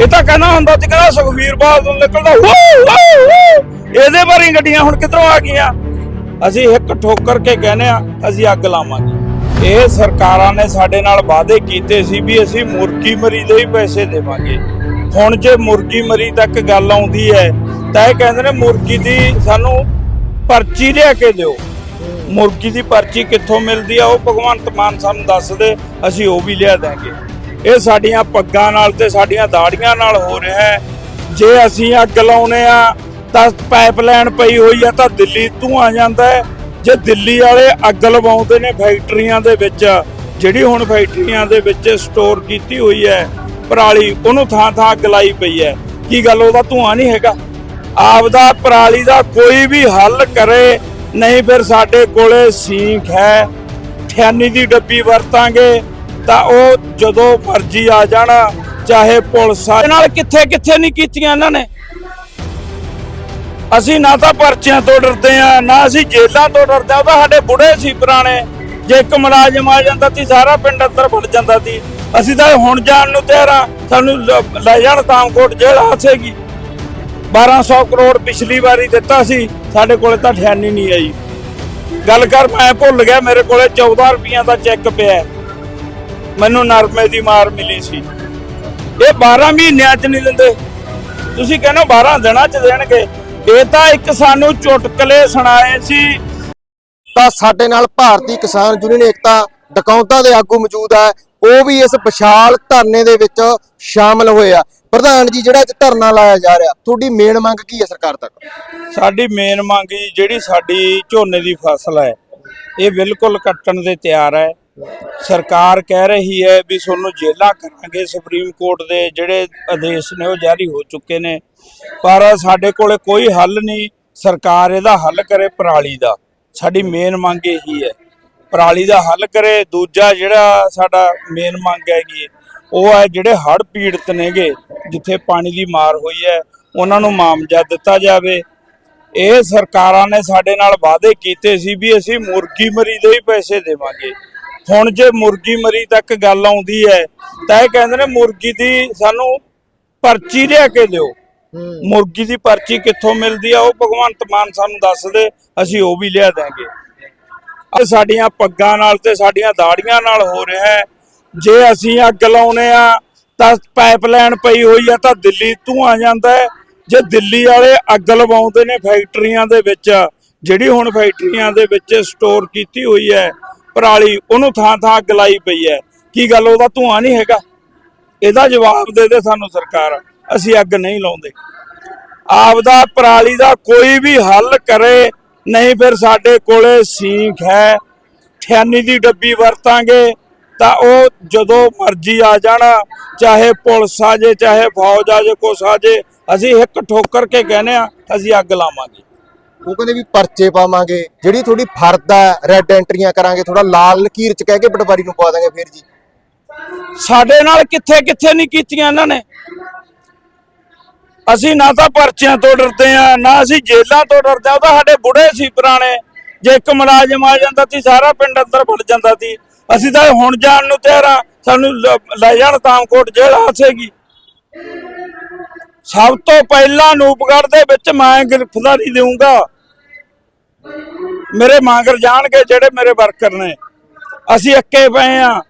ਇਹ ਤਾਂ ਕਹਿੰਦਾ ਹੁੰਦਾ ਸੀ, ਕਹਿੰਦਾ ਸੁਖਵੀਰ ਬਾਦਲ ਨਿਕਲਦਾ, ਵੂ ਇਹਦੇ ਬਾਰੇ ਗੱਡੀਆਂ ਹੁਣ ਕਿੱਧਰੋਂ ਆ ਗਈਆਂ? ਅਸੀਂ ਇੱਕ ਠੋਕਰ ਕੇ ਕਹਿੰਦੇ ਆ ਅਸੀਂ ਅੱਗ ਲਾਵਾਂਗੇ। ਇਹ ਸਰਕਾਰਾਂ ਨੇ ਸਾਡੇ ਨਾਲ ਵਾਅਦੇ ਕੀਤੇ ਸੀ ਵੀ ਅਸੀਂ ਮੁਰਗੀ ਮਰੀ ਦੇ ਹੀ ਪੈਸੇ ਦੇਵਾਂਗੇ। ਹੁਣ ਜੇ ਮੁਰਗੀ ਮਰੀ ਤੱਕ ਗੱਲ ਆਉਂਦੀ ਹੈ, ਤਾਂ ਇਹ ਕਹਿੰਦੇ ਨੇ ਮੁਰਗੀ ਦੀ ਸਾਨੂੰ ਪਰਚੀ ਲਿਆ ਕੇ ਦਿਓ। ਮੁਰਗੀ ਦੀ ਪਰਚੀ ਕਿੱਥੋਂ ਮਿਲਦੀ ਆ, ਉਹ ਭਗਵੰਤ ਮਾਨ ਸਾਨੂੰ ਦੱਸ ਦੇ, ਅਸੀਂ ਉਹ ਵੀ ਲਿਆ ਦਾਂਗੇ ਇਹ ਸਾਡੀਆਂ ਪੱਗਾਂ ਨਾਲ ਤੇ ਸਾਡੀਆਂ ਦਾੜੀਆਂ ਨਾਲ ਹੋ ਰਿਹਾ ਹੈ। ਜੇ ਅਸੀਂ ਅੱਗ ਲਾਉਨੇ ਆ, ਤਾਂ ਪਾਈਪਲਾਈਨ ਪਈ ਹੋਈ ਆ, ਤਾਂ ਦਿੱਲੀ ਧੂਆਂ ਜਾਂਦਾ ਹੈ। ਜੇ ਦਿੱਲੀ ਵਾਲੇ ਅੱਗ ਲਵਾਉਂਦੇ ਨੇ ਫੈਕਟਰੀਆਂ ਦੇ ਵਿੱਚ, ਜਿਹੜੀ ਹੁਣ ਫੈਕਟਰੀਆਂ ਦੇ ਵਿੱਚ ਸਟੋਰ ਕੀਤੀ ਹੋਈ ਹੈ, ਪਰਾਲੀ, ਉਹਨੂੰ ਥਾਂ ਥਾਂ ਅੱਗ ਲਾਈ ਪਈ ਹੈ। ਕੀ ਗੱਲ, ਉਹਦਾ ਧੂਆਂ ਨਹੀਂ ਹੈਗਾ? ਆਪਦਾ ਪਰਾਲੀ ਦਾ ਕੋਈ ਵੀ ਹੱਲ ਕਰੇ, ਨਹੀਂ ਫਿਰ ਸਾਡੇ ਕੋਲੇ ਸੀਂਖ ਹੈ। ਠਿਆਨੀ ਦੀ ਡੱਬੀ ਵਰਤਾਂਗੇ ਤਾਂ ਉਹ ਜਦੋਂ ਮਰਜ਼ੀ ਆ ਜਾਣਾ ਚਾਹੇ ਪੁਲਿਸ ਆ ਨਾਲ ਕਿੱਥੇ ਕਿੱਥੇ ਨਹੀਂ ਕੀਤੀਆਂ ਇਹਨਾਂ ਨੇ? ਅਸੀਂ ਨਾ ਤਾਂ ਪਰਚਿਆਂ ਤੋਂ ਡਰਦੇ ਆ ਨਾ ਅਸੀਂ ਜੇਲ੍ਹਾਂ ਤੋਂ ਡਰਦੇ ਆ ਉਹ ਤਾਂ ਸਾਡੇ ਬੁੜੇ ਸੀ ਪੁਰਾਣੇ। ਜੇ ਇੱਕ ਮੁਲਾਜ਼ਮ ਆ ਜਾਂਦਾ ਸੀ ਸਾਰਾ ਪਿੰਡ ਅੰਦਰ ਵੜ ਜਾਂਦਾ ਸੀ। ਅਸੀਂ ਤਾਂ ਹੁਣ ਜਾਣ ਨੂੰ ਤਿਆਰ ਆ ਸਾਨੂੰ ਲ- ਜਾਣ ਤਾਮਕੋਟ ਜੇਲ੍ਹ ਹਾਸੇਗੀ 1200 ਕਰੋੜ ਪਿਛਲੀ ਵਾਰੀ ਦਿੱਤਾ ਸੀ। ਸਾਡੇ ਕੋਲੇ ਤਾਂ ਠਿਆਨੀ ਨਹੀਂ ਆਈ। ਗੱਲ ਕਰ ਮੈਂ ਭੁੱਲ ਗਿਆ ਮੇਰੇ ਕੋਲੇ 14 ਰੁਪਈਆ ਦਾ ਚੈੱਕ ਪਿਆ। ਮੈਨੂੰ ਨਰਮੇ ਦੀ ਮਾਰ ਮਿਲੀ ਸੀ। ਇਹ 12 ਮਹੀਨਿਆਂ ਚ ਨਹੀਂ ਦਿੰਦੇ ਤੁਸੀਂ ਕਹਿੰਦੇ ਹੋ 12 ਦਿਨਾਂ ਚ ਦੇਣਗੇ। ਇਹ ਤਾਂ ਇੱਕ ਸਾਨੂੰ ਚੁਟਕਲੇ ਸੁਣਾਏ ਸੀ। ਤਾਂ ਸਾਡੇ ਨਾਲ ਭਾਰਤੀ ਕਿਸਾਨ ਯੂਨੀਅਨ ਏਕਤਾ ਡਕੌਂਤਾ ਦੇ ਆਗੂ ਮੌਜੂਦ ਹੈ ਉਹ ਵੀ ਇਸ ਵਿਸ਼ਾਲ ਧਰਨੇ ਦੇ ਵਿੱਚ ਸ਼ਾਮਲ ਹੋਏ ਆ। ਪ੍ਰਧਾਨ ਜੀ ਜਿਹੜਾ ਇੱਥੇ ਧਰਨਾ ਲਾਇਆ ਜਾ ਰਿਹਾ ਤੁਹਾਡੀ ਮੇਨ ਮੰਗ ਕੀ ਹੈ ਸਰਕਾਰ ਤੱਕ? ਸਾਡੀ ਮੇਨ ਮੰਗ ਜਿਹੜੀ ਸਾਡੀ ਝੋਨੇ ਦੀ ਫਸਲ ਹੈ ਇਹ ਬਿਲਕੁਲ ਕੱਟਣ ਦੇ ਤਿਆਰ ਹੈ। ਸਰਕਾਰ ਕਹਿ ਰਹੀ ਹੈ ਵੀ ਤੁਹਾਨੂੰ ਜੇਲਾਂ ਕਰਾਂਗੇ, ਸੁਪਰੀਮ ਕੋਰਟ ਦੇ ਜਿਹੜੇ ਆਦੇਸ਼ ਨੇ ਉਹ ਜਾਰੀ ਹੋ ਚੁੱਕੇ ਨੇ। ਪਰ ਸਾਡੇ ਕੋਲੇ ਕੋਈ ਹੱਲ ਨਹੀਂ, ਸਰਕਾਰ ਇਹਦਾ ਹੱਲ ਕਰੇ ਪਰਾਲੀ ਦਾ। ਸਾਡੀ ਮੇਨ ਮੰਗ ਇਹੀ ਹੈ। ਪਰਾਲੀ ਦਾ ਹੱਲ ਕਰੇ, ਦੂਜਾ ਜਿਹੜਾ ਸਾਡਾ ਮੇਨ ਮੰਗ ਹੈਗੀ ਉਹ ਹੈ ਜਿਹੜੇ ਹੜ੍ਹ ਪੀੜਤ ਨੇਗੇ, ਜਿੱਥੇ ਪਾਣੀ ਦੀ ਮਾਰ ਹੋਈ ਹੈ, ਉਹਨਾਂ ਨੂੰ ਮਾਮਜਾ ਦਿੱਤਾ ਜਾਵੇ। ਇਹ ਸਰਕਾਰਾਂ ਨੇ ਸਾਡੇ ਨਾਲ ਵਾਅਦੇ ਕੀਤੇ ਸੀ ਵੀ ਅਸੀਂ ਮੁਰਗੀ ਮਰੀ ਦੇ ਹੀ ਪੈਸੇ ਦੇਵਾਂਗੇ। ਹੁਣ ਜੇ ਮੁਰਗੀ ਮਰੀ ਤੱਕ ਗੱਲ ਆਉਂਦੀ ਹੈ ਤਾਂ ਇਹ ਕਹਿੰਦੇ ਨੇ ਮੁਰਗੀ ਦੀ ਸਾਨੂੰ ਪਰਚੀ ਲਿਆ ਕੇ ਦਿਓ। ਮੁਰਗੀ ਦੀ ਪਰਚੀ ਕਿੱਥੋਂ ਮਿਲਦੀ ਆ ਉਹ ਭਗਵੰਤ ਮਾਨ ਸਾਨੂੰ ਦੱਸ ਦੇ ਅਸੀਂ ਉਹ ਵੀ ਲਿਆ ਦਾਂਗੇ ਇਹ ਸਾਡੀਆਂ ਪੱਗਾਂ ਨਾਲ ਤੇ ਸਾਡੀਆਂ ਦਾੜੀਆਂ ਨਾਲ ਹੋ ਰਿਹਾ ਹੈ। ਜੇ ਅਸੀਂ ਅੱਗ ਲਾਉਨੇ ਆ ਤਾਂ ਪਾਈਪਲਾਈਨ ਪਈ ਹੋਈ ਆ ਤਾਂ ਦਿੱਲੀ ਧੂਆਂ ਜਾਂਦਾ ਹੈ। ਜੇ ਦਿੱਲੀ ਵਾਲੇ ਅੱਗ ਲਵਾਉਂਦੇ ਨੇ ਫੈਕਟਰੀਆਂ ਦੇ ਵਿੱਚ ਜਿਹੜੀ ਹੁਣ ਫੈਕਟਰੀਆਂ ਦੇ ਵਿੱਚ ਸਟੋਰ ਕੀਤੀ ਹੋਈ ਹੈ ਪਰਾਲੀ, ਉਹਨੂੰ ਥਾਂ ਥਾਂ ਅੱਗ ਲਾਈ ਪਈ ਹੈ। ਕੀ ਗੱਲ, ਉਹਦਾ ਧੂਆਂ ਨਹੀਂ ਹੈਗਾ? ਇਹਦਾ ਜਵਾਬ ਦੇ ਦੇ ਸਾਨੂੰ ਸਰਕਾਰ। ਅਸੀਂ ਅੱਗ ਨਹੀਂ ਲਾਉਂਦੇ। ਆਪਦਾ ਪਰਾਲੀ ਦਾ ਕੋਈ ਵੀ ਹੱਲ ਕਰੇ, ਨਹੀਂ ਫਿਰ ਸਾਡੇ ਕੋਲੇ ਸੀਖ ਹੈ। ਠਿਆਨੀ ਦੀ ਡੱਬੀ ਵਰਤਾਂਗੇ, ਤਾਂ ਉਹ ਜਦੋਂ ਮਰਜ਼ੀ ਆ ਜਾਣਾ, ਚਾਹੇ ਪੁਲਿਸ ਆ ਜੇ, ਚਾਹੇ ਫੌਜ ਆ ਜੇ, ਕੁਛ ਆ ਜੇ, ਅਸੀਂ ਇੱਕ ਠੋਕਰ ਕੇ ਕਹਿੰਦੇ ਆ ਅਸੀਂ ਅੱਗ ਲਾਵਾਂਗੇ। ਉਹ ਕਹਿੰਦੇ ਵੀ ਪਰਚੇ ਪਾਵਾਂਗੇ। ਜਿਹੜੀ ਤੁਹਾਡੀ ਫਰਦ ਹੈ ਰੈੱਡ ਐਂਟਰੀਆਂ ਕਰਾਂਗੇ ਥੋੜਾ ਲਾਲ ਲਕੀਰ ਚ ਕਹਿ ਕੇ ਪਟਵਾਰੀ ਨੂੰ ਪਵਾ ਦਾਂਗੇ ਫਿਰ ਜੀ। ਸਾਡੇ ਨਾਲ ਕਿੱਥੇ ਕਿੱਥੇ ਨਹੀਂ ਕੀਤੀਆਂ ਇਹਨਾਂ ਨੇ। ਅਸੀਂ ਨਾ ਤਾਂ ਪਰਚਿਆਂ ਤੋਂ ਡਰਦੇ ਆ, ਨਾ ਅਸੀਂ ਜੇਲਾਂ ਤੋਂ ਡਰਦੇ ਆ। ਉਹ ਤਾਂ ਸਾਡੇ ਬੁੜੇ ਸੀ ਪੁਰਾਣੇ। ਜੇ ਇੱਕ ਮੁਲਾਜ਼ਮ ਆ ਜਾਂਦਾ ਸੀ, ਸਾਰਾ ਪਿੰਡ ਅੰਦਰ ਵੜ ਜਾਂਦਾ ਸੀ। ਅਸੀਂ ਤਾਂ ਹੁਣ ਜਾਣ ਨੂੰ ਤਿਆਰ ਆ। ਸਾਨੂੰ ਲੈ ਜਾਣ ਤਾਮਕੋਟ ਜੇਲ੍ਹ ਹਾਸੇਗੀ ਸਭ ਤੋਂ ਪਹਿਲਾਂ ਨੂਪਗੜ੍ਹ ਦੇ ਵਿੱਚ ਮੈਂ ਗ੍ਰਿਫਤਾਰੀ ਦੇਵਾਂਗਾ ਮੇਰੇ ਮਾਂਗਰ ਜਾਣਗੇ ਜਿਹੜੇ ਮੇਰੇ ਵਰਕਰ ਨੇ। ਅਸੀਂ ਅੱਕੇ ਪਏ ਆ।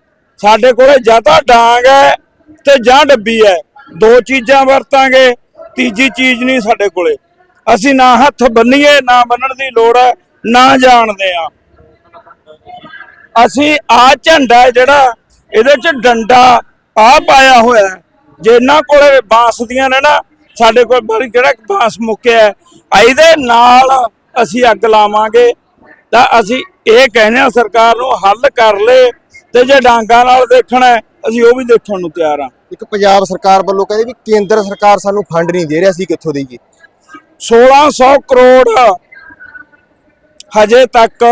ਸਾਡੇ ਕੋਲੇ ਜਾਂ ਤਾਂ ਡਾਂਗ ਹੈ ਤੇ ਜਾਂ ਡੱਬੀ ਹੈ। ਦੋ ਚੀਜ਼ਾਂ ਵਰਤਾਂਗੇ, ਤੀਜੀ ਚੀਜ਼ ਨਹੀਂ ਸਾਡੇ ਕੋਲੇ। ਅਸੀਂ ਨਾ ਹੱਥ ਬੰਨੀਏ, ਨਾ ਬੰਨਣ ਦੀ ਲੋੜ ਹੈ, ਨਾ ਜਾਣਦੇ ਆ। ਅਸੀਂ ਆ ਝੰਡਾ ਜਿਹੜਾ ਇਹਦੇ ਚ ਡੰਡਾ ਆ ਪਾਇਆ ਹੋਇਆ ਜੇ ਇਹਨਾਂ ਕੋਲੇ ਬਾਂਸ ਦੀਆਂ ਨੇ ਨਾ ਸਾਡੇ ਕੋਲ ਬੜੀ ਜਿਹੜਾ ਬਾਂਸ ਮੁੱਕਿਆ ਹੈ, ਇਹਦੇ ਨਾਲ ਅਸੀਂ ਅੱਗ ਲਾਵਾਂਗੇ। ਤਾਂ ਅਸੀਂ ਇਹ ਕਹਿੰਦੇ ਆ ਸਰਕਾਰ ਨੂੰ ਹੱਲ ਕਰ ਲੇ ਤੇ ਜੇ ਡਾਂਗਾ ਨਾਲ ਦੇਖਣਾ ਅਸੀਂ ਉਹ ਵੀ ਦੇਖਣ ਨੂੰ ਤਿਆਰ ਆ ਇੱਕ ਪੰਜਾਬ ਸਰਕਾਰ ਵੱਲੋਂ ਕਹਿੰਦੇ ਵੀ ਕੇਂਦਰ ਸਰਕਾਰ ਸਾਨੂੰ ਫੰਡ ਨਹੀਂ ਦੇ ਰਿਹਾ ਸੀ ਕਿੱਥੋਂ ਦੇਈਏ। 1600 ਕਰੋੜ ਹਜੇ ਤੱਕ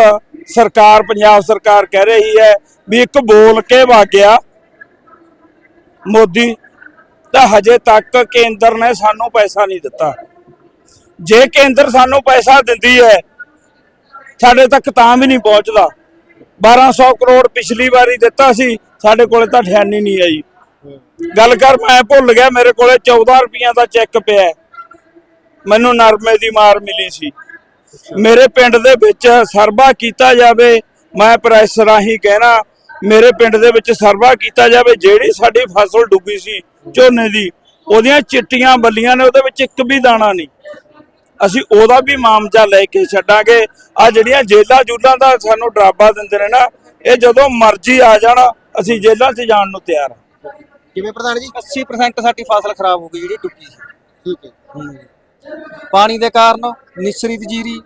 ਸਰਕਾਰ ਪੰਜਾਬ ਸਰਕਾਰ ਕਹਿ ਰਹੀ ਹੈ ਵੀ ਇੱਕ ਬੋਲ ਕੇ ਵਾਗਿਆ। ਮੋਦੀ ਤਾਂ ਹਜੇ ਤੱਕ ਕੇਂਦਰ ਨੇ ਸਾਨੂੰ ਪੈਸਾ ਨਹੀਂ ਦਿੱਤਾ। ਜੇ ਕੇਂਦਰ ਸਾਨੂੰ ਪੈਸਾ ਦਿੰਦੀ ਹੈ, ਸਾਡੇ ਤੱਕ ਤਾਂ ਵੀ ਨਹੀਂ ਪਹੁੰਚਦਾ। 1200 ਕਰੋੜ ਪਿਛਲੀ ਵਾਰੀ ਦਿੱਤਾ ਸੀ, ਸਾਡੇ ਕੋਲੇ ਤਾਂ ਠਿਆਨੀ ਨਹੀਂ ਆਈ। ਗੱਲ ਕਰ, ਮੈਂ ਭੁੱਲ ਗਿਆ, ਮੇਰੇ ਕੋਲੇ 14 ਰੁਪਈਆ ਦਾ ਚੈੱਕ ਪਿਆ ਮੈਨੂੰ ਨਰਮੇ ਦੀ ਮਾਰ ਮਿਲੀ ਸੀ। ਮੇਰੇ ਪਿੰਡ ਦੇ ਵਿੱਚ ਸਰਬਾ ਕੀਤਾ ਜਾਵੇ, ਮੈਂ ਪ੍ਰੈਸ ਰਾਹੀਂ ਕਹਿਣਾ ਮੇਰੇ ਪਿੰਡ ਦੇ ਵਿੱਚ ਸਰਵਾ ਕੀਤਾ ਜਾਵੇ, ਜਿਹੜੀ ਸਾਡੀ ਫਸਲ ਡੁੱਬੀ ਸੀ ਝੋਨੇ ਦੀ, ਉਹਦੀਆਂ ਚਿੱਟੀਆਂ ਬੱਲੀਆਂ ਨੇ, ਉਹਦੇ ਵਿੱਚ ਇੱਕ ਵੀ ਦਾਣਾ ਨਹੀਂ। ਅਸੀਂ ਉਹਦਾ ਵੀ ਮਾਮਜਾ ਲੈ ਕੇ ਛੱਡਾਂਗੇ। ਆ ਜਿਹੜੀਆਂ ਜੇਲਾਂ ਜੂਲਾਂ ਦਾ ਸਾਨੂੰ ਡਰਾਬਾ ਦਿੰਦੇ ਨੇ ਨਾ, ਇਹ ਜਦੋਂ ਮਰਜ਼ੀ ਆ ਜਾਣਾ, ਅਸੀਂ ਜੇਲਾਂ 'ਚ ਜਾਣ ਨੂੰ ਤਿਆਰ ਹਾਂ। ਕਿਵੇਂ ਪ੍ਰਧਾਨ ਜੀ? 80% ਸਾਡੀ ਫਸਲ ਖਰਾਬ ਹੋ ਗਈ ਜਿਹੜੀ ਡੁੱਬੀ ਸੀ। ਠੀਕ ਹੈ। ਪਾਣੀ ਦੇ ਕਾਰਨ ਨਿਸਰੀ ਦੀ ਜੀਰੀ,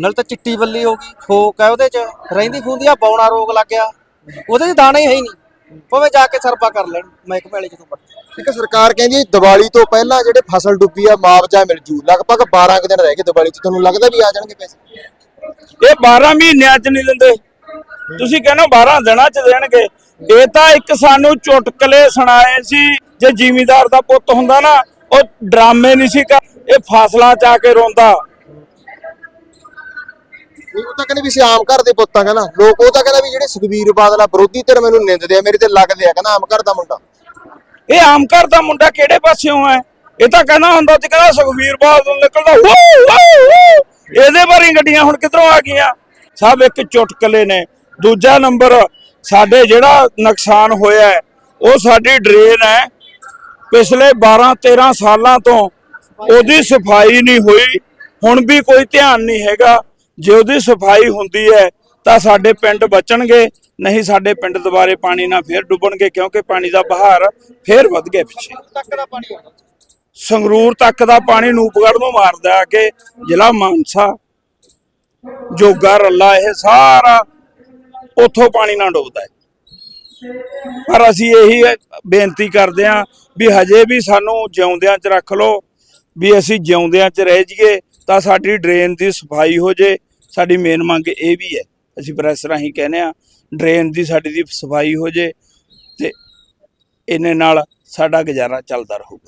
ਨਾਲ ਤਾਂ ਚਿੱਟੀ ਬੱਲੀ ਹੋ ਗਈ, ਖੋਕ ਹੈ ਉਹਦੇ ਚ। ਰਹਿੰਦੀ ਖੁੰਦੀ ਆ, ਬੌਣਾ ਰੋਗ ਲੱਗ ਗਿਆ। ਉਹਦੇ ਚ ਦਾਣਾ ਹੀ ਹੈ ਹੀ ਨਹੀਂ। ਭਾਵੇਂ ਜਾ ਕੇ ਸਰਪਾ ਕਰ ਲੈਣ ਮਹਿਕਮੇ ਵਾਲੇ ਜਦੋਂ ਪੱਟ ਠੀਕ ਹੈ ਸਰਕਾਰ ਕਹਿੰਦੀ ਹੈ ਦੀਵਾਲੀ ਤੋਂ ਪਹਿਲਾਂ ਜਿਹੜੇ ਫਸਲ ਡੁੱਬੀ ਆ ਮੁਆਵਜ਼ਾ ਮਿਲ ਜੂ। ਲਗਭਗ 12 ਕੁ ਦਿਨ ਰਹਿ ਗਏ ਦੀਵਾਲੀ 'ਚ। ਤੁਹਾਨੂੰ ਲੱਗਦਾ ਵੀ ਆ ਜਾਣਗੇ ਪੈਸੇ? ਇਹ 12 ਮਹੀਨਿਆਂ 'ਚ ਨਹੀਂ ਦਿੰਦੇ। ਤੁਸੀਂ ਕਹਿੰਦੇ 12 ਦਿਨਾਂ 'ਚ ਦੇਣਗੇ। ਇਹ ਤਾਂ ਇੱਕ ਸਾਨੂੰ ਚੁਟਕਲੇ ਸੁਣਾਏ ਸੀ। ਜੇ ਜ਼ਿਮੀਦਾਰ ਦਾ ਪੁੱਤ ਹੁੰਦਾ ਨਾ ਉਹ ਡਰਾਮੇ ਨਹੀਂ ਸੀ ਕਰ ਇਹ ਫਸਲਾਂ 'ਚ ਆ ਕੇ ਰੋਂਦਾ। ਨਹੀਂ ਉਹ ਤਾਂ ਕਹਿੰਦੇ ਵੀ ਅਸੀਂ ਆਮ ਘਰ ਦੇ ਪੁੱਤਾਂ ਕਹਿੰਦਾ। ਲੋਕ ਉਹ ਤਾਂ ਕਹਿੰਦਾ ਵੀ ਜਿਹੜੇ ਸੁਖਬੀਰ ਬਾਦਲ ਆ ਵਿਰੋਧੀ ਧਿਰ ਮੈਨੂੰ ਨਿੰਦਦੇ ਆ ਮੇਰੇ ਤੇ ਲੱਗਦੇ ਆ ਕਹਿੰਦਾ ਆਮ ਘਰ ਦਾ ਮੁੰਡਾ। ਇਹ ਆਮ ਘਰ ਦਾ ਮੁੰਡਾ ਕਿਹੜੇ ਪਾਸਿਓਂ ਹੈ? ਇਹ ਤਾਂ ਕਹਿੰਦਾ ਹੁੰਦਾ ਸੀ ਕਹਿੰਦਾ ਸੁਖਵੀਰ ਬਾਦਲ ਨਿਕਲਦਾ ਵੂ ਵੂ ਇਹਦੇ ਬਾਰੇ ਗੱਡੀਆਂ ਹੁਣ ਕਿੱਧਰੋਂ ਆ ਗਈਆਂ? ਸਭ ਇੱਕ ਚੁਟਕਲੇ ਨੇ। ਦੂਜਾ ਨੰਬਰ ਸਾਡੇ ਜਿਹੜਾ ਨੁਕਸਾਨ ਹੋਇਆ ਹੈ, ਉਹ ਸਾਡੀ ਡਰੇਨ ਹੈ। ਪਿਛਲੇ 12 13 ਸਾਲਾਂ ਤੋਂ ਉਹਦੀ ਸਫ਼ਾਈ ਨਹੀਂ ਹੋਈ। ਹੁਣ ਵੀ ਕੋਈ ਧਿਆਨ ਨਹੀਂ ਹੈਗਾ। ਜੇ ਉਹਦੀ ਸਫ਼ਾਈ ਹੁੰਦੀ ਹੈ ਤਾਂ ਸਾਡੇ ਪਿੰਡ ਬਚਣਗੇ ਨਹੀਂ ਸਾਡੇ ਪਿੰਡ ਦੁਬਾਰੇ ਪਾਣੀ ਨਾਲ ਫੇਰ ਡੁੱਬਣਗੇ ਕਿਉਂਕਿ ਪਾਣੀ ਦਾ ਬਹਾਰ ਫੇਰ ਵੱਧ ਗਿਆ ਪਿੱਛੇ। ਤੱਕ ਦਾ ਪਾਣੀ ਆਉਂਦਾ। ਸੰਗਰੂਰ ਤੱਕ ਦਾ ਪਾਣੀ ਨੂਪਗੜ੍ਹ ਨੂੰ ਮਾਰਦਾ ਆ ਕੇ ਜ਼ਿਲ੍ਹਾ ਮਾਨਸਾ। ਜੋਗਾ ਰੱਲਾ ਇਹ ਸਾਰਾ ਉੱਥੋਂ ਪਾਣੀ ਨਾਲ ਡੁੱਬਦਾ ਹੈ। ਪਰ ਅਸੀਂ ਇਹੀ ਬੇਨਤੀ ਕਰਦੇ ਹਾਂ ਵੀ ਹਜੇ ਵੀ ਸਾਨੂੰ ਜਿਉਂਦਿਆਂ 'ਚ ਰੱਖ ਲਓ ਵੀ ਅਸੀਂ ਜਿਉਂਦਿਆਂ 'ਚ ਰਹਿ ਜਾਈਏ ਤਾਂ ਸਾਡੀ ਡਰੇਨ ਦੀ ਸਫ਼ਾਈ ਹੋ ਜੇ ਸਾਡੀ ਮੇਨ ਮੰਗ ਇਹ ਵੀ ਹੈ, ਅਸੀਂ ਪ੍ਰੈਸ ਰਾਹੀਂ ਕਹਿੰਦੇ ਆ ਡਰੇਨ ਦੀ ਸਾਡੀ ਦੀ ਸਫ਼ਾਈ ਹੋ ਜੇ ਤੇ ਇਹਨੇ ਨਾਲ ਸਾਡਾ ਗੁਜ਼ਾਰਾ ਚੱਲਦਾ ਰਹੂਗਾ।